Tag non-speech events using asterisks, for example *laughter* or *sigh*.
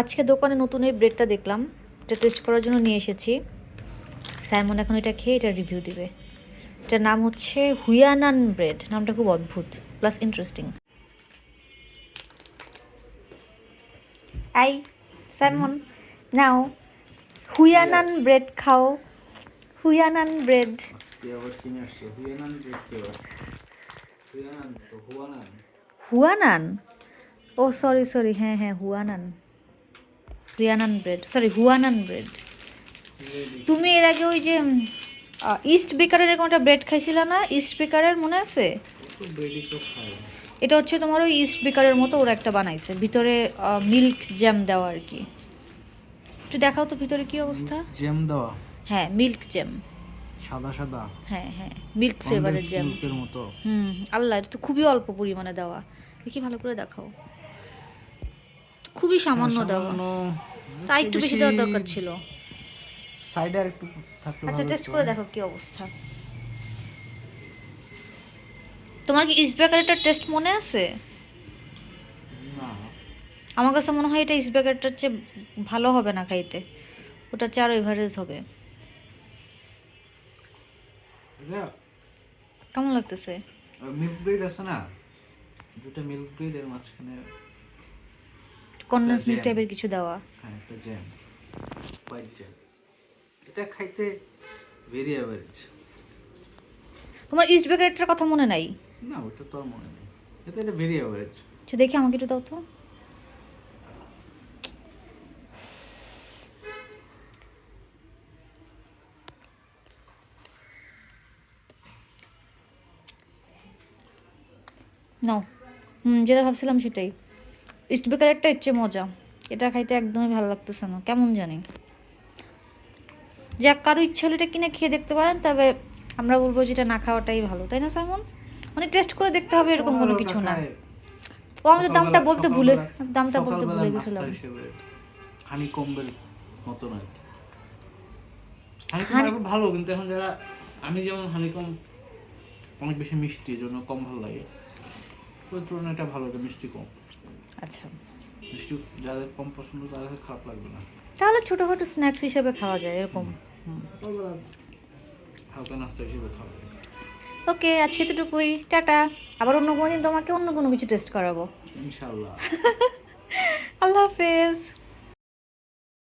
আজকে দোকানে নতুন এই ব্রেডটা দেখলাম। এটা টেস্ট করার জন্য নিয়ে এসেছি। সাইমন এখন এটা খেয়ে এটা রিভিউ দিবে। এটার নাম হচ্ছে হুয়ানান ব্রেড নামটা খুব অদ্ভুত plus interesting I Simon now. Hunan bread খাও। হুয়ানান ব্রেড হুয়ানান ও সরি সরি হ্যাঁ হ্যাঁ Hunan Hunan bread sorry Hunan bread. তুমি এর আগে ওই যে ইস্ট বেকারের এরকম একটা ব্রেড খাইছিলা না? ইস্ট বেকারের মনে আছে? এটা হচ্ছে তোমার ওই ইস্ট বেকারের মতো ওরা একটা বানাইছে। ভিতরে মিল্ক জ্যাম দেওয়া আর কি। একটু দেখাও তো ভিতরে কি অবস্থা। জ্যাম দেওয়া? হ্যাঁ মিল্ক জ্যাম সাদা সাদা? হ্যাঁ হ্যাঁ মিল্ক ফ্লেভারের জ্যাম মিল্কের মতো? হুম আল্লাহ এটা তো খুবই অল্প পরিমাণে দেওয়া। দেখি ভালো করে দেখাও। খুবই সামান্য দেওয়া। তা একটু বেশি দেওয়ার দরকার ছিল। সাইডে আর একটু থাকলে আচ্ছা টেস্ট করে দেখো কি অবস্থা। তোমার কি ইস্ট বেকারিটার টেস্ট মনে আছে? না। আমার কাছে মনে হয় এটা ইস্ট বেকারিটার চেয়ে ভালো হবে না খাইতে। ওটা চেয়ে আরও এভারেজ হবে কেমন লাগতেছে? মিল্ক ব্রেড আছে না? দুটো মিল্ক ব্রেড এর মাঝখানে কন্ডেন্স মিল্ক টাইপের কিছু দেওয়া। হ্যাঁ একটা জ্যাম হোয়াইট জ্যাম এটা খাইতে ভেরি অ্যাভারেজ তোমার ইস্ট বেকারিটার কথা মনে নাই? না ওটা তো আর মনে নেই। এটা এটা ভেরি অ্যাভারেজ আচ্ছা দেখি আমাকে একটু দাও তো। নাও। হুম যেটা ভাবছিলাম সেটাই। ইস্ট বেকারেরটা ইচ্ছে মজা। এটা খাইতে একদমই ভালো লাগতেছে না। কেমন জানি। যাক কারও ইচ্ছে হলে এটা কিনে খেয়ে দেখতে পারেন তবে আমরা বলব যেটা না খাওয়াটাই ভালো। তাই না সাইমন? মানে টেস্ট করে দেখতে হবে এরকম কোনো কিছু না। ও আমাদের দামটা বলতে ভুলে দামটা বলতে ভুলে গেছিলাম। হানি কম্বের মতন আর কি। হানি ভালো কিন্তু এখন যারা আমি যেমন হানি কম অনেক বেশি মিষ্টি জন্য কম ভালো লাগে। ওই তুলনায় এটা ভালো এটা মিষ্টি কম। আচ্ছা। মিষ্টি যাদের কম পছন্দ তাদের খারাপ লাগবে না। তাহলে ছোটোখাটো স্ন্যাক্স হিসেবে খাওয়া যায় এরকম। হালকা নাস্তা হিসেবে খাওয়া যায়। ওকে আজকে এতটুকুই। টাটা। আবার অন্য কোনো দিন তোমাকে অন্য কোনো কিছু টেস্ট করাবো। ইনশাল্লাহ *laughs* আল্লাহ হাফেজ।